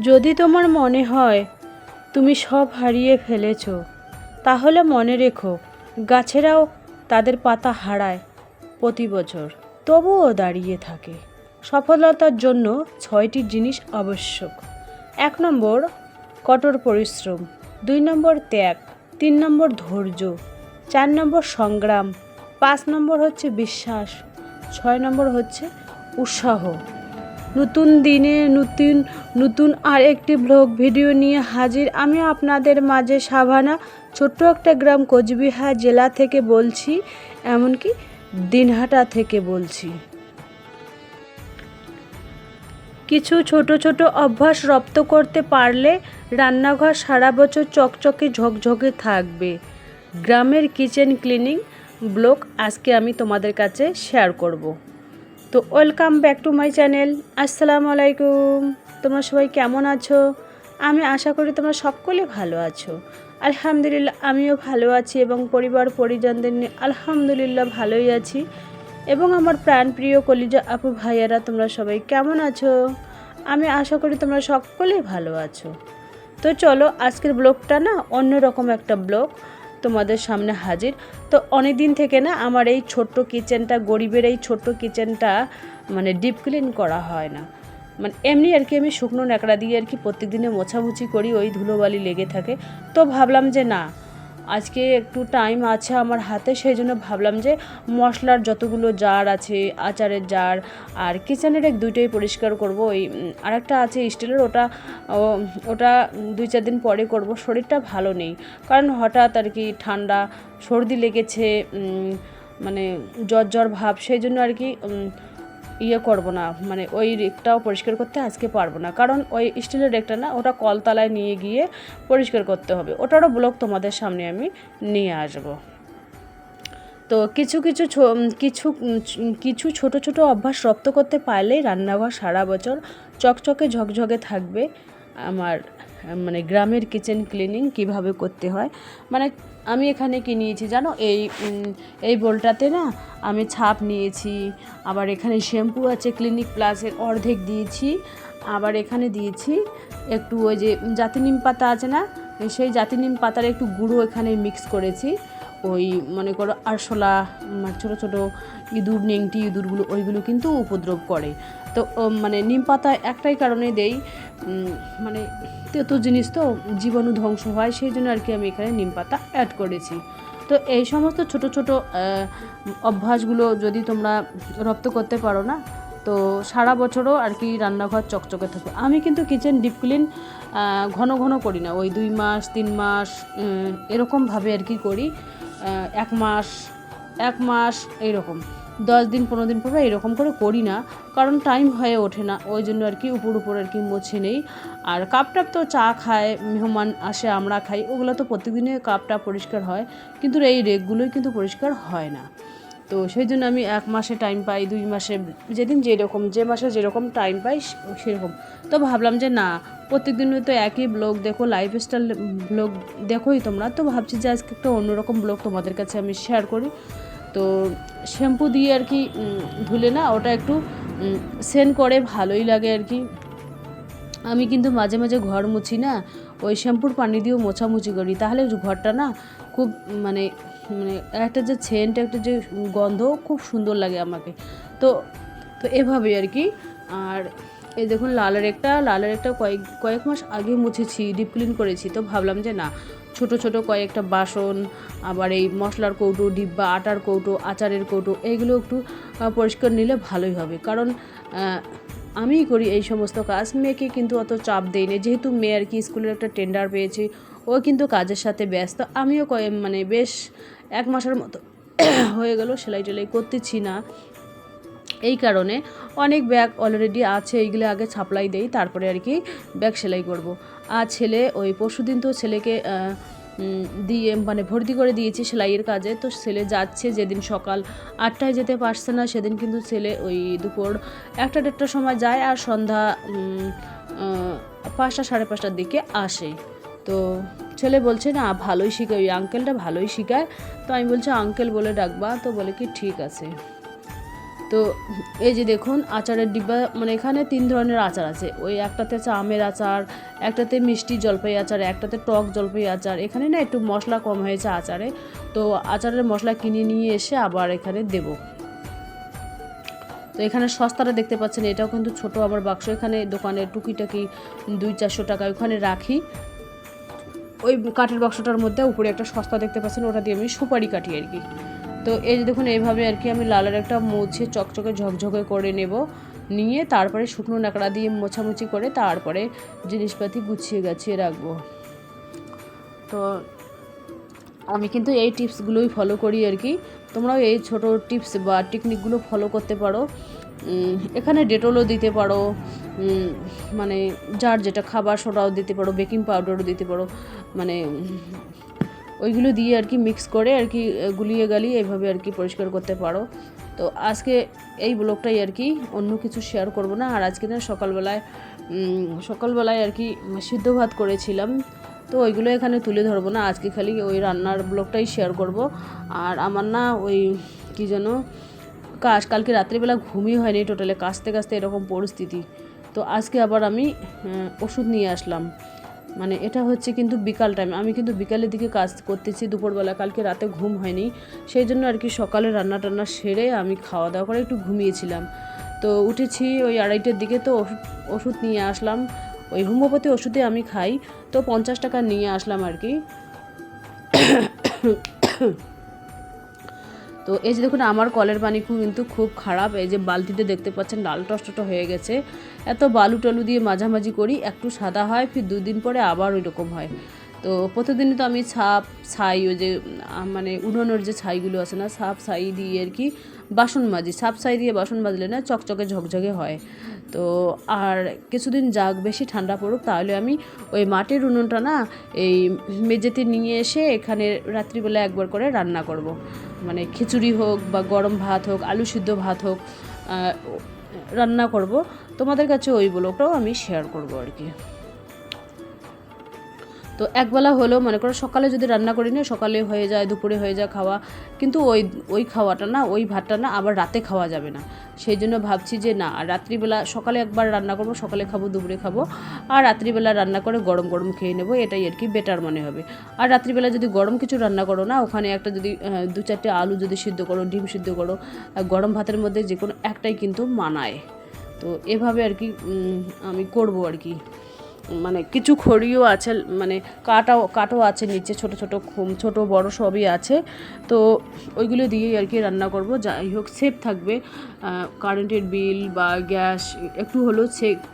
যদি তোমার মনে হয় তুমি সব হারিয়ে ফেলেছ, তাহলে মনে রেখো, গাছেরাও তাদের পাতা হারায় প্রতি বছর। তবুও দাঁড়িয়ে থাকে। সফলতার জন্য ছয়টি জিনিস আবশ্যক। এক নম্বর, কঠোর পরিশ্রম। দুই নম্বর, ত্যাগ। তিন নম্বর, ধৈর্য। চার নম্বর, সংগ্রাম। পাঁচ নম্বর হচ্ছে বিশ্বাস। ছয় নম্বর হচ্ছে উৎসাহ। নতুন দিনে নতুন নতুন আর একটি ব্লগ ভিডিও নিয়ে হাজির। আমি আপনাদের মাঝে সাভানা, ছোট্ট একটা গ্রাম কোচবিহার জেলা থেকে বলছি, এমনকি দিনহাটা থেকে বলছি। কিছু ছোট ছোট অভ্যাস রপ্ত করতে পারলে রান্নাঘর সারা বছর চকচকে, ঝকঝকে থাকবে। গ্রামের কিচেন ক্লিনিং ব্লগ আজকে আমি তোমাদের কাছে শেয়ার করব। তো welcome back to my channel. আসসালামু আলাইকুম। তোমরা সবাই কেমন আছো? আমি আশা করি তোমরা সকলে ভালো আছো। আলহামদুলিল্লাহ, আমিও ভালো আছি এবং পরিবার পরিজনদের নিয়ে আলহামদুলিল্লাহ ভালোই আছি। এবং আমার প্রাণপ্রিয় কলিজা আপু ভাইয়ারা, তোমরা সবাই কেমন আছো? আমি আশা করি তোমরা সকলেই ভালো আছো। তো চলো, আজকের ব্লগটা না অন্যরকম একটা ব্লগ। তোমাদের সামনে হাজির। তো অনেক দিন থেকে না আমার এই ছোট্ট কিচেনটা গরিবের এই ছোট্ট কিচেনটা মানে ডিপ ক্লিন করা হয় না। মানে এমনি আর কি আমি শুকনো ন্যাকড়া দিয়ে আর কি প্রত্যেক দিনে মোছামুছি করি, ওই ধুলোবালি লেগে থাকে। তো ভাবলাম যে না আজকে একটু টাইম আছে আমার হাতে সেই জন্য ভাবলাম যে মশলার যতগুলো জার আছে আচারের জার আর কিচেনের এক দুইটাই পরিষ্কার করব। ওই উম, আরেকটা আছে স্টিলের ওটা ওটা দুই চার দিন পরে করব। শরীরটা ভালো নেই। কারণ হঠাৎ আর কি ঠান্ডা সর্দি লেগেছে মানে জ্বর জ্বর ভাব সেই জন্য আর কি ইয়ে করব না মানে ওই রেকটাও পরিষ্কার করতে আজকে পারব না। কারণ ওই স্টিলের রেকটা না, ওটা কলতলায় নিয়ে গিয়ে পরিষ্কার করতে হবে। ওটারও ব্লক তোমাদের সামনে আমি নিয়ে আসব। তো কিছু কিছু কিছু কিছু ছোট ছোট অভ্যাস রপ্ত করতে পারলেই রান্নাঘর সারা বছর চকচকে ঝকঝকে থাকবে আমার মানে গ্রামের কিচেন ক্লিনিং কীভাবে করতে হয়। মানে আমি এখানে কি নিয়েছি জানো? এই এই বোলটাতে না আমি ছাপ নিয়েছি, আবার এখানে শ্যাম্পু আছে ক্লিনিক প্লাসের অর্ধেক দিয়েছি, আবার এখানে দিয়েছি একটু ওই যে জাতি নিম পাতা আছে না? সেই জাতি নিম পাতার একটু গুঁড়ো এখানে মিক্স করেছি। ওই মনে করো আরশোলা ছোটো ছোটো ইঁদুর, নেংটি, ইঁদুরগুলো, ওইগুলো কিন্তু উপদ্রব করে। তো মানে নিম পাতা একটাই কারণে দেই। মানে তেতো জিনিস তো জীবাণু ধ্বংস হয়, সেই জন্য আর কি আমি এখানে নিম পাতা অ্যাড করেছি। তো এই সমস্ত ছোট ছোট অভ্যাসগুলো যদি তোমরা রপ্ত করতে পারো না, তো সারা বছরও আর কি রান্নাঘর চকচকে থাকবে। আমি কিন্তু কিচেন ডিপ ক্লিন ঘন ঘন করি না। ওই দুই মাস, তিন মাস এরকমভাবে আর কি করি। এক মাস এক মাস, এইরকম। দশ দিন, পনেরো দিন পরে এরকম করে করি না, কারণ টাইম হয়ে ওঠে না। ওই জন্য আর কি উপর উপর আর কি মুছে নেই। আর কাপ টাপ তো চা খায়, মেহমান আসে, আমরা খাই, ওগুলো তো প্রত্যেকদিনে কাপটা পরিষ্কার হয়, কিন্তু এই রেকগুলোই কিন্তু পরিষ্কার হয় না। তো সেই জন্য আমি এক মাসে টাইম পাই, দুই মাসে, যেদিন যেরকম, যে মাসে যেরকম টাইম পাই, সেরকম। তো ভাবলাম যে না প্রত্যেক প্রত্যেকদিন তো একই ব্লগ দেখো লাইফস্টাইল ব্লগ দেখোই তোমরা। তো ভাবছি যে আজকে একটা অন্যরকম ব্লগ তোমাদের কাছে আমি শেয়ার করি। তো শ্যাম্পু দিয়ে আর কি ধুলে না ওটা একটু সেন করে, ভালোই লাগে আর কি। আমি কিন্তু মাঝে মাঝে ঘর মুছি না, ওই শ্যাম্পুর পানি দিয়েও মোছামুছি করি। তাহলে ঘরটা না খুব মানে মানে একটা যে সেন্ট, একটা যে গন্ধ খুব সুন্দর লাগে আমাকে। তো তো এভাবে আর কি। আর এই দেখুন, লালের একটা লালের একটা কয়েক কয়েক মাস আগে মুছেছি, ডিপ ক্লিন করেছি। তো ভাবলাম যে না ছোট ছোট কয়েকটা বাসন, আবার এই মশলার কৌটো, ডিব্বা, আটার কৌটো, আচারের কৌটো, এইগুলো একটু পরিষ্কার নিলে ভালোই হবে। কারণ আমিই করি এই সমস্ত কাজ। মেয়েকে কিন্তু অত চাপ দেই না। যেহেতু মেয়ে আর কি স্কুলের একটা টেন্ডার পেয়েছি, ও কিন্তু কাজের সাথে ব্যস্ত। আমিও কয়ে মানে বেশ এক মাসের মতো হয়ে গেল, সেলাই টেলাই করতেছি না। এই কারণে অনেক ব্যাগ অলরেডি আছে, এইগুলো আগে ছাপলাই দেই, তারপরে আর কি ব্যাগ সেলাই করব। আর ছেলে, ওই পরশুদিন তো ছেলেকে দিয়ে মানে ভর্তি করে দিয়েছি সেলাইয়ের কাজে। তো ছেলে যাচ্ছে যেদিন সকাল আটটায় যেতে পারছে না, সেদিন কিন্তু ছেলে ওই দুপুর একটা দেড়টার সময় যায় আর সন্ধ্যা পাঁচটা সাড়ে পাঁচটার দিকে আসে। তো ছেলে বলছে, না, ভালোই শেখায়, ওই আঙ্কেলটা ভালোই শেখায়। তো আমি বলছি আঙ্কেল বলে ডাকবা? তো বলে কি, ঠিক আছে। তো এই যে দেখুন, আচারের ডিব্বা মানে এখানে তিন ধরনের আচার আছে। ওই একটাতে আছে আমের আচার, একটাতে মিষ্টি জলপাই আচার, একটাতে টক জলপাই আচার। এখানে না একটু মশলা কম হয়েছে আচারে। তো আচারের মশলা কিনে নিয়ে এসে আবার এখানে দেবো। তো এখানে সস্তাটা দেখতে পাচ্ছেন, এটাও কিন্তু ছোট আবার বাক্স। এখানে দোকানে টুকিটাকি দুই চারশো টাকা ওখানে রাখি। ওই কাঠের বাক্সটার মধ্যে উপরে একটা সস্তা দেখতে পাচ্ছেন, ওটা দিয়ে আমি সুপারি কাটি আর কি। তো এই যে দেখুন, এইভাবে আর কি আমি লালের একটা মুছে চকচকে ঝকঝকে করে নেব। নিয়ে তারপরে শুকনো নাকড়া দিয়ে মোছামুছি করে তারপরে জিনিসপাতি গুছিয়ে গাছিয়ে রাখব। তো আমি কিন্তু এই টিপসগুলোই ফলো করি আর কি। তোমরাও এই ছোট টিপস বা টেকনিকগুলো ফলো করতে পারো। এখানে ডেটলও দিতে পারো। মানে যার যেটা খাবার সোডাও দিতে পারো, বেকিং পাউডারও দিতে পারো। মানে ওইগুলো দিয়ে আর কি মিক্স করে আর কি গুলিয়ে গালিয়ে এইভাবে আর কি পরিষ্কার করতে পারো। তো আজকে এই ব্লগটাই আর কি, অন্য কিছু শেয়ার করব না। আর আজকে না সকালবেলায় সকালবেলায় আর কি সিদ্ধ ভাত করেছিলাম। তো ওইগুলো এখানে তুলে ধরবো না, আজকে খালি ওই রান্নার ব্লগটাই শেয়ার করব। আর আমার না ওই কী যেন কাজ কালকে রাত্রিবেলা ঘুমই হয়নি টোটালে কাঁচতে কাঁচতে এরকম পরিস্থিতি। তো আজকে আবার আমি ওষুধ নিয়ে আসলাম। মানে এটা হচ্ছে কিন্তু বিকাল টাইম আমি কিন্তু বিকালের দিকে কাজ করতেছি, দুপুরবেলা। কালকে রাতে ঘুম হয়নি। সেই জন্য আর কি সকালে রান্না টান্না সেরে আমি খাওয়া দাওয়া করে একটু ঘুমিয়েছিলাম। তো উঠেছি ওই আড়াইটার দিকে, তো ওষুধ নিয়ে আসলাম। ওই হোমিওপ্যাথি ওষুধে আমি খাই। তো পঞ্চাশ টাকা নিয়ে আসলাম আর কি। তো এই যে দেখুন, আমার কলের পানি খুব কিন্তু খুব খারাপ। এই যে বালতিতে দেখতে পাচ্ছেন লাল টসটটো হয়ে গেছে। এত বালু টালু দিয়ে মাঝামাঝি করি, একটু সাদা হয়, ফির দুদিন পরে আবার ওই রকম হয়। তো প্রতিদিনই তো আমি ছাপ, ছাই, ওই যে মানে উনুনের যে ছাইগুলো আছে না, ছাপ ছাই দিয়ে আর কি বাসন মাজি। ছাপ ছাই দিয়ে বাসন মাজলে না চকচকে ঝকঝকে হয়। তো আর কিছুদিন যাক, বেশি ঠান্ডা পড়ুক, তাহলে আমি ওই মাটির উনুনটা না, এই মেঝেতে নিয়ে এসে এখানে রাত্রিবেলা একবার করে রান্না করব। মানে খিচুড়ি হোক বা গরম ভাত হোক, আলু সিদ্ধ ভাত হোক রান্না করব। তোমাদের কাছে ওই ব্লগটাও আমি শেয়ার করব আর কি। তো একবেলা হলেও মনে করো সকালে যদি রান্না করি না সকালে হয়ে যায়, দুপুরে হয়ে যায় খাওয়া। কিন্তু ওই ওই খাওয়াটা না, ওই ভাতটা না আবার রাতে খাওয়া যাবে না। সেই জন্য ভাবছি যে না রাত্রিবেলা সকালে একবার রান্না করব, সকালে খাব, দুপুরে খাব। আর রাত্রিবেলা রান্না করে গরম গরম খেয়ে নেব, এটাই আর কি বেটার মনে হবে। আর রাত্রিবেলা যদি গরম কিছু রান্না করো না, ওখানে একটা যদি দু চারটে আলু যদি সিদ্ধ করো, ডিম সিদ্ধ করো গরম ভাতের মধ্যে যে কোনো একটাই কিন্তু মানায়। তো এভাবে আর কি আমি করব আর কি। মানে কিছু খড়িও আছে মানে কাটাও, কাঠও আছে নিচে, ছোট ছোট ছোট, বড় সবই আছে। তো ওইগুলো দিয়েই আর কি রান্না করব। যাই হোক, সেফ থাকবে। কারেন্টের বিল বা গ্যাস একটু হলেও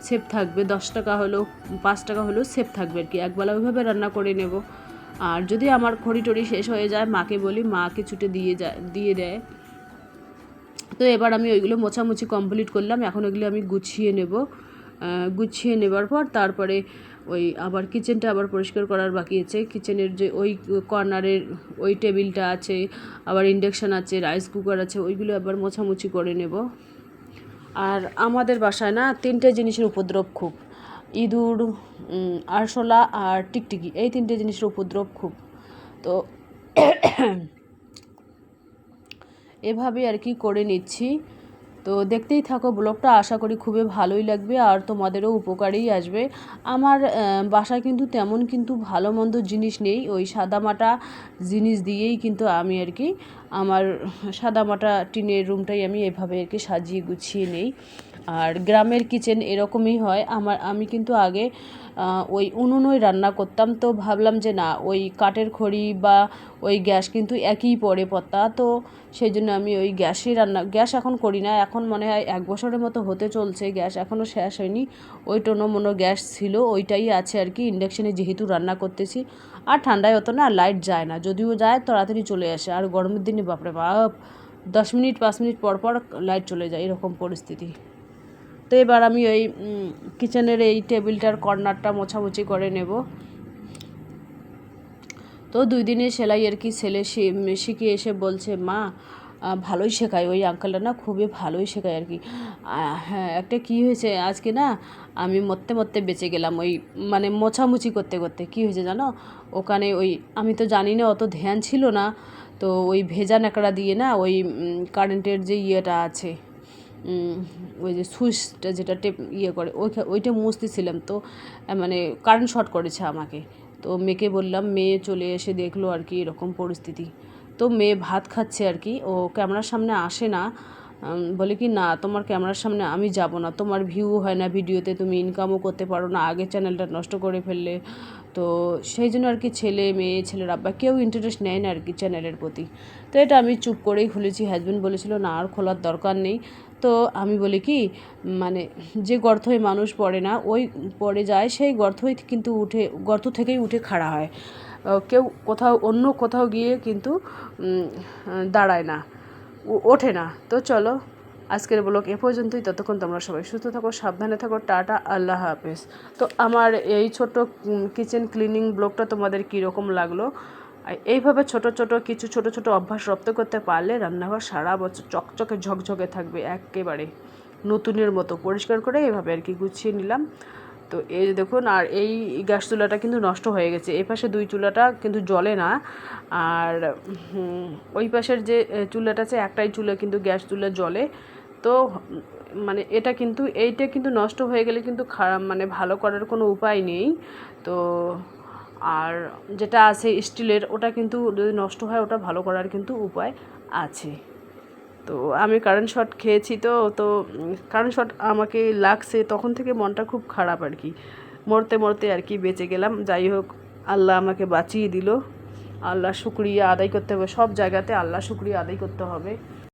সেফ থাকবে। দশ টাকা হলেও, পাঁচ টাকা হলেও সেফ থাকবে আর কি। একবেলা ওইভাবে রান্না করে নেব। আর যদি আমার খড়ি টড়ি শেষ হয়ে যায়, মাকে বলি, মা কিছুটে দিয়ে যায়, দিয়ে দেয়। তো এবার আমি ওইগুলো মোছামুছি কমপ্লিট করলাম। এখন ওইগুলো আমি গুছিয়ে নেব। গুছিয়ে নেবার পর তারপরে ওই আবার কিচেনটা আবার পরিষ্কার করার বাকি আছে। কিচেনের যে ওই কর্নারের ওই টেবিলটা আছে, আবার ইন্ডাকশান আছে রাইস কুকার আছে, ওইগুলো আবার মোছামুছি করে নেব। আর আমাদের বাসায় না তিনটে জিনিসের উপদ্রব খুব। ইঁদুর আরশোলা আর টিকটিকি, এই তিনটে জিনিসের উপদ্রব খুব। তো এভাবে আর কি করে নিচ্ছি। তো দেখতেই থাকো, ব্লগটা আশা করি খুবই ভালোই লাগবে আর তোমাদেরও উপকারেই আসবে। আমার বাসায় কিন্তু তেমন কিন্তু ভালো মন্দ জিনিস নেই, ওই সাদামাটা জিনিস দিয়েই কিন্তু আমি আর কি আমার সাদামাটা টিনের রুমটাই আমি এভাবে আর কি সাজিয়ে গুছিয়ে নেই। আর গ্রামের কিচেন এরকমই হয়, আমার, আমি কিন্তু আগে ওই উনুনই রান্না করতাম। তো ভাবলাম যে না, ওই কাঠের খড়ি বা ওই গ্যাস কিন্তু একই পড়ে পত্তা তো সেই জন্য আমি ওই গ্যাসেই রান্না, গ্যাস এখন করি না। এখন মনে হয় এক বছরের মতো হতে চলছে, গ্যাস এখনও শেষ হয়নি। ওই টোনো মোনো গ্যাস ছিল, ওইটাই আছে আর কি। ইন্ডাকশানে যেহেতু রান্না করতেছি, আর ঠান্ডায় অত না লাইট যায় না। যদিও যায়, তাড়াতাড়ি চলে আসে। আর গরমের দিনে বাপরে বাপ, দশ মিনিট, পাঁচ মিনিট পর পর লাইট চলে যায়, এরকম পরিস্থিতি। তো এবার আমি ওই কিচেনের এই টেবিলটার কর্নারটা মোছামুছি করে নেব। তো দুই দিনে সেলাই আর কি ছেলে শিখে এসে বলছে, মা ভালোই শেখায় ওই আঙ্কেলটা না, খুবই ভালোই শেখায় আর কি। হ্যাঁ একটা কি হয়েছে আজকে না, আমি মরতে মরতে বেঁচে গেলাম ওই মানে মোছামুছি করতে করতে। কি হয়েছে জানো? ওখানে ওই, আমি তো জানি না, অত ধ্যান ছিল না। তো ওই ভেজা ন্যাকড়া দিয়ে না, ওই কারেন্টের যে ইয়েটা আছে ওই যে সুইচটা যেটা টেপ ইয়ে করে ওইখানে ওইটা মুছতে ছিলাম তো মানে কারেন্ট শর্ট করেছে আমাকে। তো মেয়েকে বললাম, মেয়ে চলে এসে দেখল আর কি এরকম পরিস্থিতি। তো মেয়ে ভাত খাচ্ছে আর কি, ও ক্যামেরার সামনে আসে না। বলে কি, না, তোমার ক্যামেরার সামনে আমি যাব না। তোমার ভিউ হয় না ভিডিওতে তুমি ইনকামও করতে পারো না। আগে চ্যানেলটা নষ্ট করে ফেললে। তো সেই জন্য আর কি ছেলে, মেয়ে, ছেলের আব্বা কেউ ইন্টারেস্ট নেয় না আর কি চ্যানেলের প্রতি। তো এটা আমি চুপ করেই খুলেছি। হাজব্যান্ড বলেছিল, না, আর খোলার দরকার নেই। তো আমি বলি কি মানে যে গর্তই মানুষ পড়ে না, ওই পড়ে যায়, সেই গর্তই কিন্তু উঠে, গর্ত থেকেই উঠে খাড়া হয়। কেউ কোথাও, অন্য কোথাও গিয়ে কিন্তু দাঁড়ায় না। ওঠে না। তো চলো, আজকের ব্লগ এ পর্যন্তই। ততক্ষণ তোমরা সবাই সুস্থ থাকো, সাবধানে থাকো। টাটা, আল্লাহ হাফেজ। তো আমার এই ছোট কিচেন ক্লিনিং ব্লগটা তোমাদের কীরকম লাগল? এইভাবে ছোট ছোট, কিছু ছোট ছোট অভ্যাস রপ্ত করতে পারলে রান্নাঘর সারা বছর চকচকে, ঝকঝকে থাকবে একেবারে। নতুনের মতো। পরিষ্কার করে এভাবে আর কি গুছিয়ে নিলাম। তো এই দেখুন, আর এই গ্যাস চুলাটা কিন্তু নষ্ট হয়ে গেছে। এই পাশে দুই চুলাটা কিন্তু জ্বলে না। আর ওই পাশের যে চুলাটা আছে, একটাই চুলা কিন্তু গ্যাস চুলা জ্বলে। তো মানে এটা কিন্তু, এইটা কিন্তু নষ্ট হয়ে গেলে কিন্তু খারাপ মানে ভালো করার কোনো উপায় নেই। তো, আর যেটা আছে স্টিলের, ওটা কিন্তু যদি নষ্ট হয়, ওটা ভালো করার কিন্তু উপায় আছে। তো আমি কারেন্ট শট খেয়েছি তো তো কারেন্ট শট আমাকে লাগছে তখন থেকে মনটা খুব খারাপ আর কি। মরতে মরতে আর কি বেঁচে গেলাম। যাই হোক, আল্লাহ আমাকে বাঁচিয়ে দিল। আল্লাহ শুক্রিয়া আদায় করতে হবে। সব জায়গাতে আল্লাহ শুক্রিয়া আদায় করতে হবে।